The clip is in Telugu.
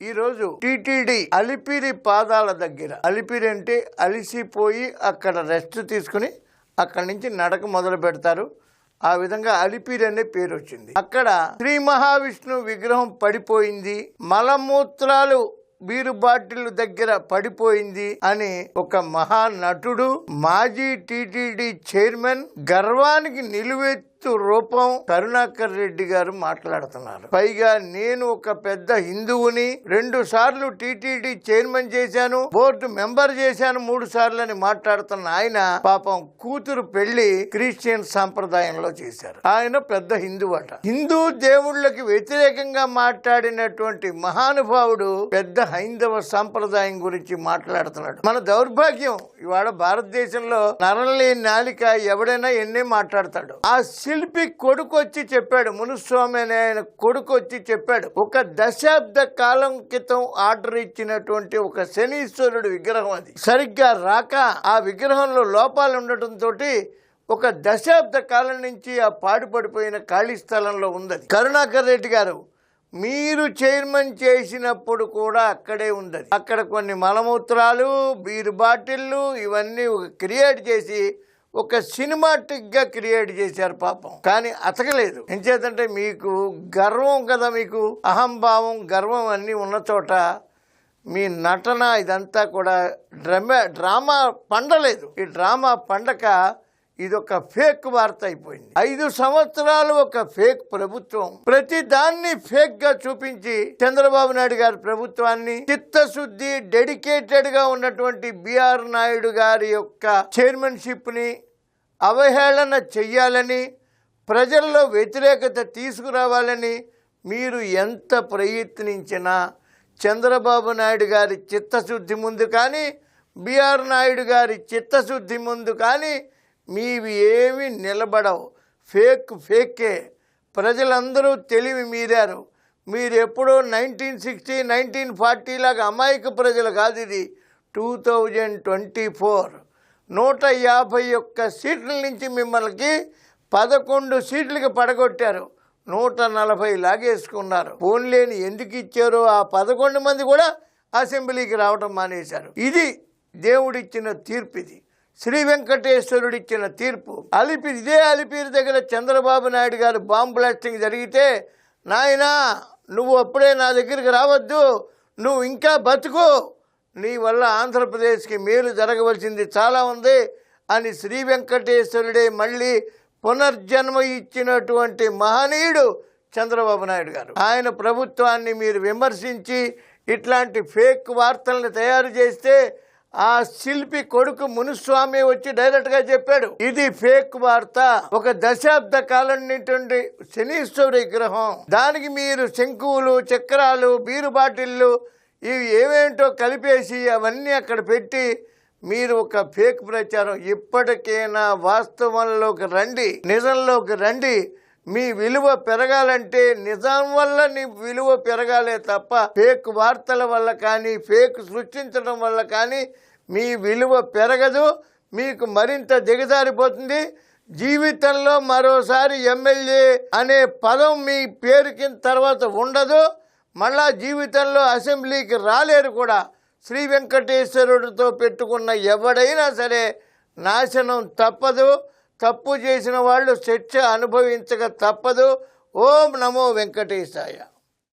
ఈరోజు టిటిడి అలిపిరి పాదాల దగ్గర. అలిపిరి అంటే అలిసిపోయి అక్కడ రెస్ట్ తీసుకుని అక్కడి నుంచి నడక మొదలు పెడతారు. ఆ విధంగా అలిపిరి అనే పేరు వచ్చింది. అక్కడ శ్రీ మహావిష్ణు విగ్రహం పడిపోయింది. మలమూత్రాలు బీరు బాటిల్ దగ్గర పడిపోయింది అని ఒక మహానటుడు మాజీ టీటీడీ చైర్మన్ గర్వానికి నిలువెత్తు రూపం కరుణాకర్ రెడ్డి గారు మాట్లాడుతున్నారు. పైగా నేను ఒక పెద్ద హిందువుని రెండు సార్లు టీటీడీ చైర్మన్ చేశాను బోర్డు మెంబర్ చేశాను మూడు సార్లు అని మాట్లాడుతున్న ఆయన పాపం కూతురు పెళ్ళి క్రిస్టియన్ సాంప్రదాయంలో చేశారు. ఆయన పెద్ద హిందువు అట హిందూ దేవుళ్ళకి వ్యతిరేకంగా మాట్లాడినటువంటి మహానుభావుడు పెద్ద హైందవ సాంప్రదాయం గురించి మాట్లాడుతున్నాడు. మన దౌర్భాగ్యం ఇవాళ భారతదేశంలో నరలేని నాలిక ఎవడైనా ఎన్నే మాట్లాడతాడు. ఆ శిల్పి కొడుకు వచ్చి చెప్పాడు. మునుస్వామి అనే ఆయన కొడుకు వచ్చి చెప్పాడు. ఒక దశాబ్ద కాలం క్రితం ఆర్డర్ ఇచ్చినటువంటి ఒక శనీశ్వరుడు విగ్రహం అది. సరిగ్గా రాక ఆ విగ్రహంలో లోపాలు ఉండటంతో ఒక దశాబ్ద కాలం నుంచి ఆ పాడుపడిపోయిన ఖాళీ స్థలంలో ఉంది కరుణాకర్ రెడ్డి గారు మీరు చైర్మన్ చేసినప్పుడు కూడా అక్కడే ఉంది అక్కడ కొన్ని మలమూత్రాలు బీరు బాటిళ్ళు ఇవన్నీ క్రియేట్ చేసి ఒక సినిమాటిక్గా క్రియేట్ చేశారు పాపం. కానీ అతకలేదు. ఎంచేతంటే మీకు గర్వం కదా మీకు? అహంభావం గర్వం అన్నీ ఉన్న చోట మీ నటన ఇదంతా కూడా డ్రమా డ్రామా పండలేదు. ఈ డ్రామా పండక ఇది ఒక ఫేక్ వార్త అయిపోయింది. ఐదు సంవత్సరాలు ఒక ఫేక్ ప్రభుత్వం. ప్రతి దాన్ని ఫేక్గా చూపించి చంద్రబాబు నాయుడు గారి ప్రభుత్వాన్ని చిత్తశుద్ధి డెడికేటెడ్గా ఉన్నటువంటి బిఆర్ నాయుడు గారి యొక్క చైర్మన్షిప్ని అవహేళన చెయ్యాలని ప్రజల్లో వ్యతిరేకత తీసుకురావాలని మీరు ఎంత ప్రయత్నించినా చంద్రబాబు నాయుడు గారి చిత్తశుద్ధి ముందు కానీ బిఆర్ నాయుడు గారి చిత్తశుద్ధి ముందు కానీ మీవి ఏమి నిలబడవు. ఫేక్ ఫేకే. ప్రజలందరూ తెలివి మీరారు. మీరు ఎప్పుడో నైన్టీన్ సిక్స్టీ నైన్టీన్ ఫార్టీ లాగా అమాయక ప్రజలు కాదు ఇది. Two thousand twenty four. నూట యాభై ఒక్క సీట్ల నుంచి మిమ్మల్ని పదకొండు సీట్లకి పడగొట్టారు. నూట నలభై లాగేసుకున్నారు. ఫోన్లేని ఎందుకు ఇచ్చారో ఆ పదకొండు మంది కూడా అసెంబ్లీకి రావడం మానేశారు. ఇది దేవుడిచ్చిన తీర్పు ఇది శ్రీ వెంకటేశ్వరుడు ఇచ్చిన తీర్పు. అలిపిరి ఇదే అలిపిరి దగ్గర చంద్రబాబు నాయుడు గారు బాంబు బ్లాస్టింగ్ జరిగితే నాయనా నువ్వు అప్పుడే నా దగ్గరికి రావద్దు. నువ్వు ఇంకా బతుకు. నీ వల్ల ఆంధ్రప్రదేశ్కి మేలు జరగవలసింది చాలా ఉంది అని శ్రీ వెంకటేశ్వరుడే మళ్ళీ పునర్జన్మ ఇచ్చినటువంటి మహనీయుడు చంద్రబాబు నాయుడు గారు. ఆయన ప్రభుత్వాన్ని మీరు విమర్శించి ఇట్లాంటి ఫేక్ వార్తల్ని తయారు చేస్తే ఆ శిల్పి కొడుకు మునుస్వామి వచ్చి డైరెక్ట్గా చెప్పాడు ఇది ఫేక్ వార్త. ఒక దశాబ్ద కాలం నుండి శనీశ్వర విగ్రహం దానికి మీరు శంకువులు చక్రాలు బీరు బాటిళ్ళు ఇవి ఏమేంటో కలిపేసి అవన్నీ అక్కడ పెట్టి మీరు ఒక ఫేక్ ప్రచారం. ఇప్పటికైనా వాస్తవంలోకి రండి నిజంలోకి రండి. మీ విలువ పెరగాలంటే నిజాం వల్ల నీ విలువ పెరగాలే తప్ప ఫేక్ వార్తల వల్ల కానీ ఫేక్ సృష్టించడం వల్ల కానీ మీ విలువ పెరగదు. మీకు మరింత దిగజారిపోతుంది. జీవితంలో మరోసారి ఎమ్మెల్యే అనే పదం మీ పేరుకిన తర్వాత ఉండదు. మళ్ళా జీవితంలో అసెంబ్లీకి రాలేరు కూడా. శ్రీ వెంకటేశ్వరుడితో పెట్టుకున్న ఎవడైనా సరే నాశనం తప్పదు. తప్పు చేసిన వాళ్ళు శిక్ష అనుభవించక తప్పదు. ఓం నమో వెంకటేశాయ.